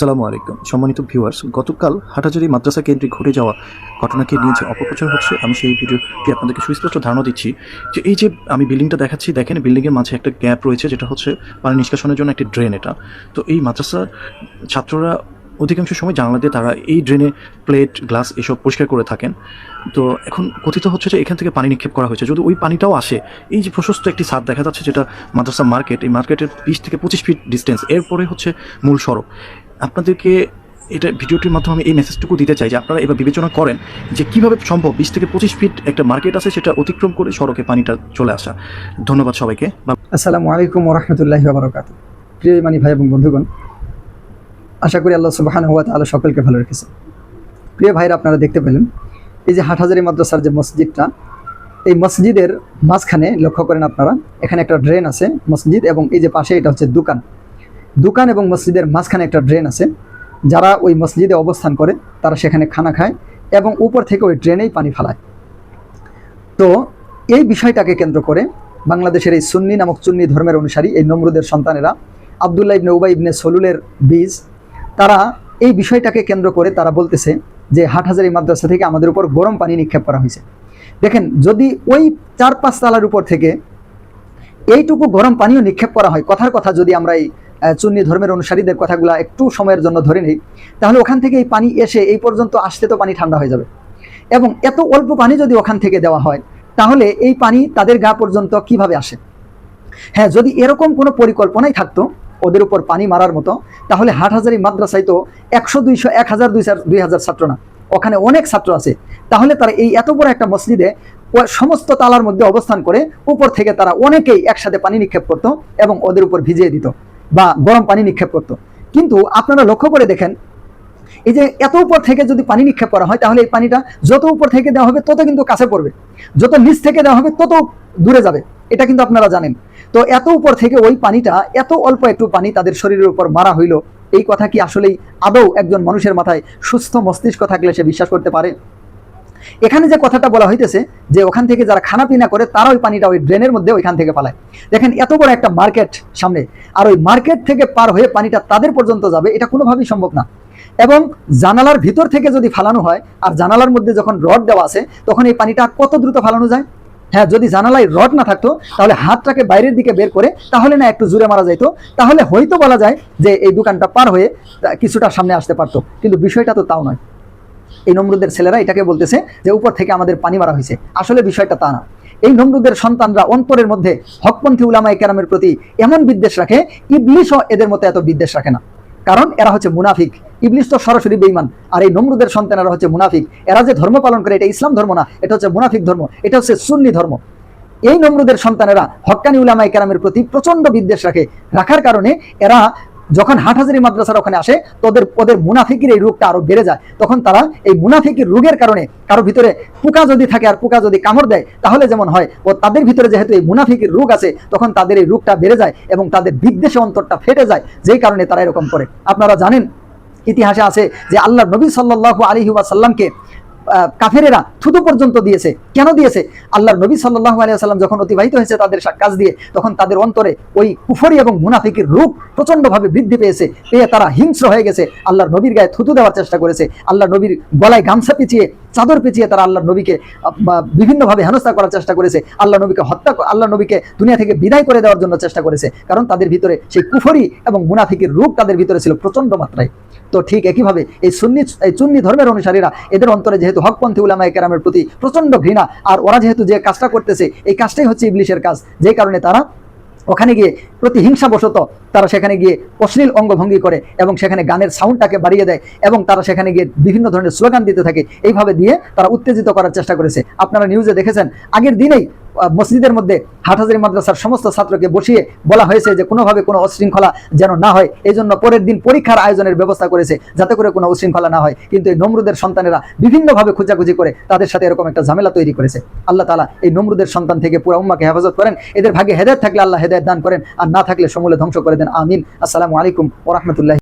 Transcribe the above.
সালামু আলাইকুম। সম্মানিত ভিউয়ার্স, গতকাল হাটাজারি মাদ্রাসা কেন্দ্রে ঘটে যাওয়া ঘটনাকে নিয়ে যে অপপ্রচার হচ্ছে, আমি সেই ভিডিওটি আপনাদেরকে সুস্পষ্ট ধারণা দিচ্ছি যে এই যে আমি বিল্ডিংটা দেখাচ্ছি, দেখেন বিল্ডিংয়ের মাঝে একটা গ্যাপ রয়েছে, যেটা হচ্ছে পানি নিষ্কাশনের জন্য একটি ড্রেন এটা। তো এই মাদ্রাসার ছাত্ররা অধিকাংশ সময় জানালা দিয়ে তারা এই ড্রেনে প্লেট, গ্লাস এসব পরিষ্কার করে থাকেন। তো এখন কথিত হচ্ছে যে এখান থেকে পানি নিক্ষেপ করা হয়েছে। যদি ওই পানিটাও আসে, এই যে প্রশস্ত একটি ছাদ দেখা যাচ্ছে, যেটা মাদ্রাসা মার্কেট, এই মার্কেটের বিশ থেকে পঁচিশ ফিট ডিস্টেন্স, এরপরে হচ্ছে মূল সড়ক। আপনাদেরকে এটা ভিডিওটির মাধ্যমে আমি এই মেসেজটুকু দিতে চাই যে আপনারা এবার বিবেচনা করেন যে কীভাবে সম্ভব বিশ থেকে পঁচিশ ফিট একটা মার্কেট আছে সেটা অতিক্রম করে সড়কে পানিটা চলে আসা। ধন্যবাদ সবাইকে। আসসালামু আলাইকুম ওরহমতুল্লাহি বাবরকাত প্রিয় ইমানি ভাই এবং বন্ধুগণ, আশা করি আল্লাহ সুবাহান হুয়া তাআলা সকলকে ভালো রেখেছে প্রিয় ভাইরা, আপনারা দেখতে পেলেন, এই যে হাটহাজারি মাদ্রাসার যে মসজিদটা, এই মসজিদের মাঝখানে লক্ষ্য করেন আপনারা, এখানে একটা ড্রেন আছে মসজিদ এবং এই যে পাশে এটা হচ্ছে দোকান। দোকান এবং মসজিদের মাঝখানে একটা ড্রেন আছে। যারা ওই মসজিদে অবস্থান করে, তারা সেখানে খানা খায় এবং উপর থেকে ওই ড্রেনেই পানি ফালায়। তো এই বিষয়টাকে কেন্দ্র করে বাংলাদেশের এই সুন্নি নামক চুন্নি ধর্মের অনুসারী এই নমরুদের সন্তানেরা আবদুল্লাহ ইবনে উবাই ইবনে সলুলের বীজ, তারা এই বিষয়টাকে কেন্দ্র করে তারা বলতেছে যে হাটহাজারি মাদ্রাসা থেকে আমাদের উপর গরম পানি নিক্ষেপ করা হয়েছে। দেখেন, যদি ওই চার পাঁচ তালার উপর থেকে এইটুকু গরম পানিও নিক্ষেপ করা হয়, কথার কথা যদি আমরা এই চুন্নি ধর্মের অনুসারীদের কথাগুলো একটু সময়ের জন্য ধরে নিই। তাহলে ওখান থেকে এই পানি এসে এই পর্যন্ত আসতে তো পানি ঠান্ডা হয়ে যাবে। এবং এত অল্প পানি যদি ওখান থেকে দেওয়া হয়, তাহলে এই পানি তাদের গা পর্যন্ত কীভাবে আসে? হ্যাঁ যদি এরকম কোনো পরিকল্পনাই থাকতো, ওদের উপর পানি মারার মতো, তাহলে হাটহাজারি মাদ্রাসায় তো একশো দুইশো, এক হাজার দুই হাজার দুই হাজার ছাত্র না, ওখানে অনেক ছাত্র আছে। তাহলে তারা এই এত বড় একটা মসজিদে সমস্ত তালার মধ্যে অবস্থান করে, উপর থেকে তারা অনেকেই একসাথে পানি নিক্ষেপ করতো এবং ওদের উপর ভিজিয়ে দিত। বা গরম পানি নিক্ষেপ করতো। কিন্তু আপনারা লক্ষ্য করে দেখেন, এই যে এত উপর থেকে যদি পানি নিক্ষেপ করা হয়, তাহলে এই পানিটা যত উপর থেকে দেওয়া হবে, তত কিন্তু কাছে পড়বে। যত নিচ থেকে দেওয়া হবে, তত দূরে যাবে। এটা কিন্তু আপনারা জানেন। তো এত উপর থেকে ওই পানিটা, এত অল্প একটু পানি তাদের শরীরের উপর মারা হইল, এই কথা কি আসলেই আদৌ একজন মানুষের মাথায় সুস্থ মস্তিষ্ক থাকলে সে বিশ্বাস করতে পারে? এখানে যে কথাটা বলা হইতেছে যে ওখান থেকে যারা খানা পিনা করে, তারা ওই পানিটা ওই ড্রেনের মধ্যে ওইখান থেকে পালায়। দেখেন, এত বড় একটা মার্কেট সামনে। আর ওই মার্কেট থেকে পার হয়ে পানিটা তাদের পর্যন্ত যাবে, এটা কোনোভাবেই সম্ভব না। এবং জানালার ভিতর থেকে যদি ফালানো হয়, আর জানালার মধ্যে যখন রড দেওয়া আছে, তখন এই পানিটা কত দ্রুত ফালানো যায়? হ্যাঁ যদি জানালায় রড না থাকতো, তাহলে হাতটাকে বাইরের দিকে বের করে, তাহলে না একটু জুড়ে মারা যাইতো। তাহলে হয়তো বলা যায় যে এই দোকানটা পার হয়ে কিছুটা সামনে আসতে পারতো। কিন্তু বিষয়টা তো তাও নয়। এই নমরুদের ছেলেরা এটাকে বলতেছে যে উপর থেকে আমাদের পানি মারা হয়েছে। আসলে বিষয়টা তা না। এই নমরুদের সন্তানরা অন্তরের মধ্যে হকপন্থী উলামাই কেরামের প্রতি এমন বিদ্বেষ রাখে, ইবলিশও এদের মতো এত বিদ্বেষ রাখে না। কারণ এরা হচ্ছে মুনাফিক। ইবলিশ তো সরাসরি বেইমান আর এই নমরুদের সন্তানেরা হচ্ছে মুনাফিক। এরা যে ধর্ম পালন করে, এটা ইসলাম ধর্ম না, এটা হচ্ছে মুনাফিক ধর্ম, এটা হচ্ছে সুন্নি ধর্ম। এই নমরুদের সন্তানেরা হক্কানি উলামাই কেরামের প্রতি প্রচণ্ড বিদ্বেষ রাখে। রাখার কারণে এরা যখন হাটহাজারি মাদ্রাসার ওখানে আসে তোদের ওদের মুনাফিকের এই রোগটা আরও বেড়ে যায়। তখন তারা এই মুনাফিকের রোগের কারণে কারও ভিতরে পোকা যদি থাকে আর পোকা যদি কামড় দেয় তাহলে যেমন হয় ও তাদের ভিতরে যেহেতু এই মুনাফিকের রোগ আছে তখন তাদের এই রোগটা বেড়ে যায় এবং তাদের বিদ্বেষে অন্তরটা ফেটে যায় যেই কারণে তারা এরকম করে। আপনারা জানেন ইতিহাসে আছে যে আল্লাহ নবী সাল্লাহ আলী ওয়াসাল্লামকে আহ, কাফেরেরা থুতু পর্যন্ত দিয়েছে। কেন দিয়েছে? আল্লাহর নবী সাল্লাহ আলিয়াল্লাম যখন অতিবাহিত হয়েছে তাদের কাজ দিয়ে, তখন তাদের অন্তরে ওই কুফরি এবং মুনাফিকের রূপ প্রচণ্ডভাবে বৃদ্ধি পেয়েছে, পেয়ে তারা হিংস্র হয়ে গেছে। আল্লাহর নবীর গায়ে থুতু দেওয়ার চেষ্টা করেছে। আল্লাহ নবীর গলায় গামছা পিছিয়ে, চাদর পিছিয়ে তারা আল্লাহর নবীকে বিভিন্নভাবে হেনস্থা করার চেষ্টা করেছে। আল্লাহ নবীকে হত্যা আল্লাহ নবীকে দুনিয়া থেকে বিদায় করে দেওয়ার জন্য চেষ্টা করেছে। কারণ তাদের ভিতরে সেই কুফরি এবং মুনাফিকের রূপ তাদের ভিতরে ছিল প্রচণ্ড মাত্রায়। তো ঠিক একইভাবে এই সুন্নি, এই চুন্নি ধর্মের অনুসারীরা এদের অন্তরে যেহেতু হকপন্থী উলামায়ে কেরামের প্রতি প্রচণ্ড ঘৃণা আর ওরা যেহেতু যে কাজটা করতেছে, এই কাজটাই হচ্ছে ইবলিশের কাজ। যে কারণে তারা ওখানে গিয়ে প্রতিহিংসাবশত তারা সেখানে গিয়ে অশ্লীল অঙ্গভঙ্গি করে এবং সেখানে গানের সাউন্ডটাকে বাড়িয়ে দেয় এবং তারা সেখানে গিয়ে বিভিন্ন ধরনের স্লোগান দিতে থাকে। এইভাবে দিয়ে তারা উত্তেজিত করার চেষ্টা করেছে। আপনারা নিউজে দেখেছেন, আগের দিনেই মসজিদের মধ্যে হাটহাজারি মাদ্রাসার সমস্ত ছাত্রকে বসিয়ে বলা হয়েছে যে কোনোভাবে কোনো অশৃঙ্খলা যেন না হয়। এই জন্য পরের দিন পরীক্ষার আয়োজনের ব্যবস্থা করেছে যাতে করে কোনো উশৃঙ্খলা না হয়। কিন্তু এই নমরুদের সন্তানেরা বিভিন্নভাবে খোঁজাখুঁজি করে তাদের সাথে এরকম একটা ঝামেলা তৈরি করেছে। আল্লাহ তালা এই নমরুদের সন্তান থেকে পুরো উম্মাকে হেফাজত করেন। এদের ভাগে হেদায়ত থাকলে আল্লাহ হেদায়ত দান করেন। আর না থাকলে সমূলে ধ্বংস করে দেন। আমিন। আসসালামু আলাইকুম ওরহমতুল্লাহ